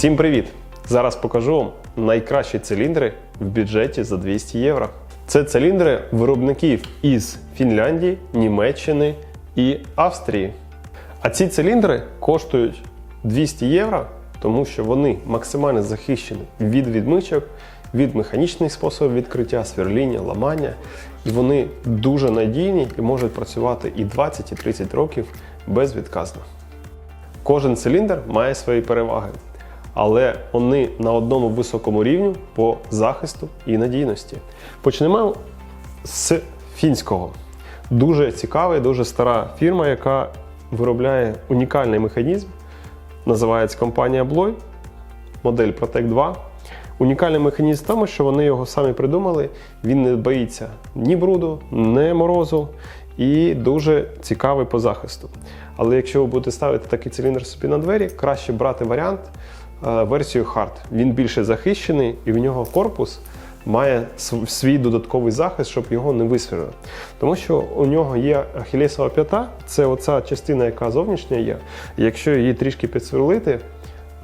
Всім привіт! Зараз покажу вам найкращі циліндри в бюджеті за 200 євро. Це циліндри виробників із Фінляндії, Німеччини і Австрії. А ці циліндри коштують 200 євро, тому що вони максимально захищені від відмичок, від механічних способів відкриття, сверління, ламання. І вони дуже надійні і можуть працювати і 20, і 30 років безвідказно. Кожен циліндр має свої переваги, але вони на одному високому рівні по захисту і надійності. Почнемо з фінського. Дуже цікава і дуже стара фірма, яка виробляє унікальний механізм. Називається компанія Bloy, модель Protect 2. Унікальний механізм в тому, що вони його самі придумали. Він не боїться ні бруду, ні морозу і дуже цікавий по захисту. Але якщо ви будете ставити такий циліндр собі на двері, краще брати варіант версію Hard. Він більше захищений і в нього корпус має свій додатковий захист, щоб його не висверлили. Тому що у нього є ахілесова п'ята, це оця частина, яка зовнішня є. Якщо її трішки підсверлити,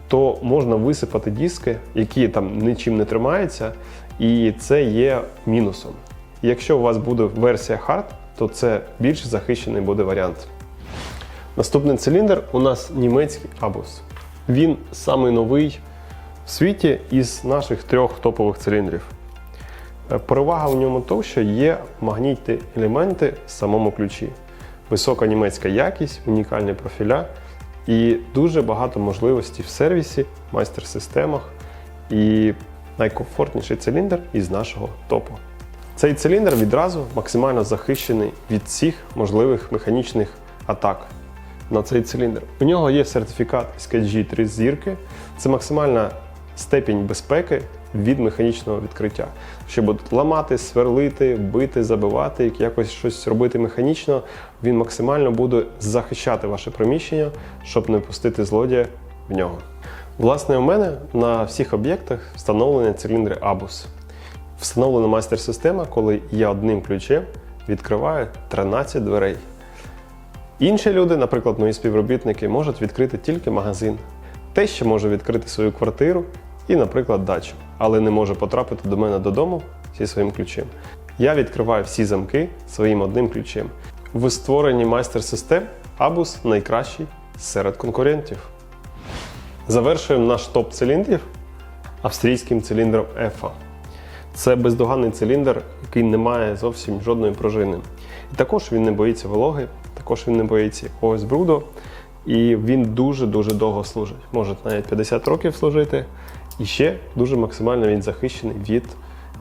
то можна висипати диски, які там нічим не тримаються, і це є мінусом. Якщо у вас буде версія Hard, то це більш захищений буде варіант. Наступний циліндр у нас німецький Abus. Він самий новий в світі із наших трьох топових циліндрів. Е, Перевага в ньому то, що є магнітні елементи в самому ключі. Висока німецька якість, унікальні профіля і дуже багато можливостей в сервісі, майстер-системах і найкомфортніший циліндр із нашого топу. Цей циліндр відразу максимально захищений від всіх можливих механічних атак на цей циліндр. У нього є сертифікат SKG 3 зірки. Це максимальна степінь безпеки від механічного відкриття. Що будуть ламати, сверлити, бити, забивати, як- якось щось робити механічно, він максимально буде захищати ваше приміщення, щоб не пустити злодія в нього. Власне, у мене на всіх об'єктах встановлені циліндри Abus. Встановлена майстер-система, коли я одним ключем відкриваю 13 дверей. Інші люди, наприклад, мої співробітники, можуть відкрити тільки магазин. Те, що може відкрити свою квартиру і, наприклад, дачу, але не може потрапити до мене додому зі своїм ключем. Я відкриваю всі замки своїм одним ключем. В створенні майстер-систем Abus найкращий серед конкурентів. Завершуємо наш топ циліндрів австрійським циліндром EFA. Це бездоганний циліндр, який не має зовсім жодної пружини. І також він не боїться вологи, також він не боїться якогось бруду. І він дуже-дуже довго служить. Може навіть 50 років служити. І ще дуже максимально він захищений від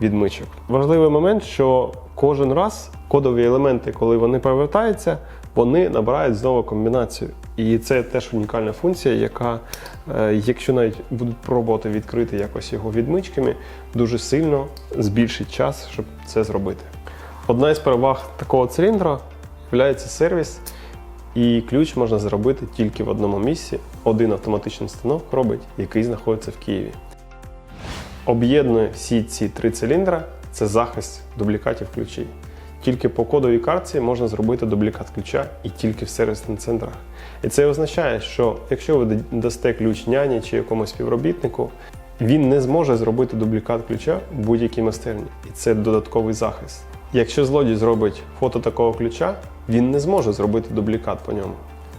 відмичок. Важливий момент, що кожен раз кодові елементи, коли вони повертаються, вони набирають знову комбінацію. І це теж унікальна функція, яка, е, якщо навіть будуть пробувати відкрити якось його відмичками, дуже сильно збільшить час, щоб це зробити. Одна із переваг такого циліндра є сервіс, і ключ можна зробити тільки в одному місці. Один автоматичний станок робить, який знаходиться в Києві. Об'єднує всі ці три циліндра це захист дублікатів ключей. Тільки по кодовій картці можна зробити дублікат ключа і тільки в сервісних центрах. І це означає, що якщо ви дасте ключ няні чи якомусь співробітнику, він не зможе зробити дублікат ключа в будь-якій майстерні. І це додатковий захист. Якщо злодій зробить фото такого ключа, він не зможе зробити дублікат по ньому,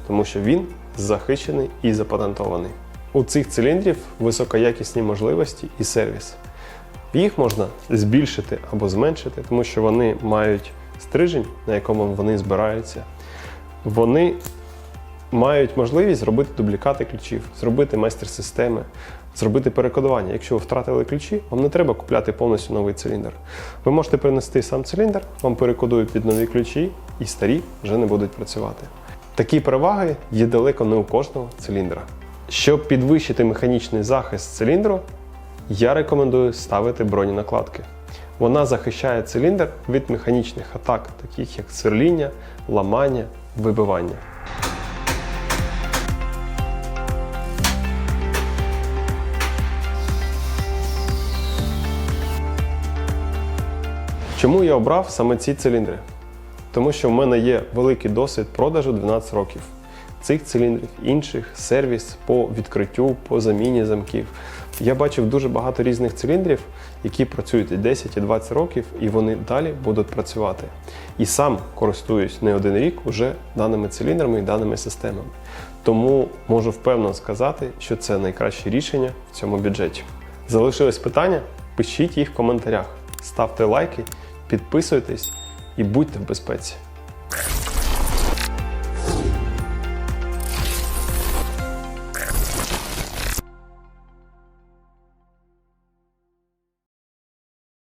тому що він захищений і запатентований. У цих циліндрів високоякісні можливості і сервіс. Їх можна збільшити або зменшити, тому що вони мають стрижень, на якому вони збираються. Вони мають можливість зробити дублікати ключів, зробити майстер-системи, зробити перекодування. Якщо ви втратили ключі, вам не треба купляти повністю новий циліндр. Ви можете принести сам циліндр, вам перекодують під нові ключі, і старі вже не будуть працювати. Такі переваги є далеко не у кожного циліндра. Щоб підвищити механічний захист циліндру, я рекомендую ставити броненакладки. Вона захищає циліндр від механічних атак, таких як сверління, ламання, вибивання. Чому я обрав саме ці циліндри? Тому що в мене є великий досвід продажу 12 років. цих циліндрів, інших, сервіс по відкриттю, по заміні замків. Я бачив дуже багато різних циліндрів, які працюють і 10, і 20 років, і вони далі будуть працювати. І сам користуюсь не один рік уже даними циліндрами і даними системами. Тому можу впевнено сказати, що це найкраще рішення в цьому бюджеті. Залишились питання? Пишіть їх в коментарях, ставте лайки, підписуйтесь і будьте в безпеці.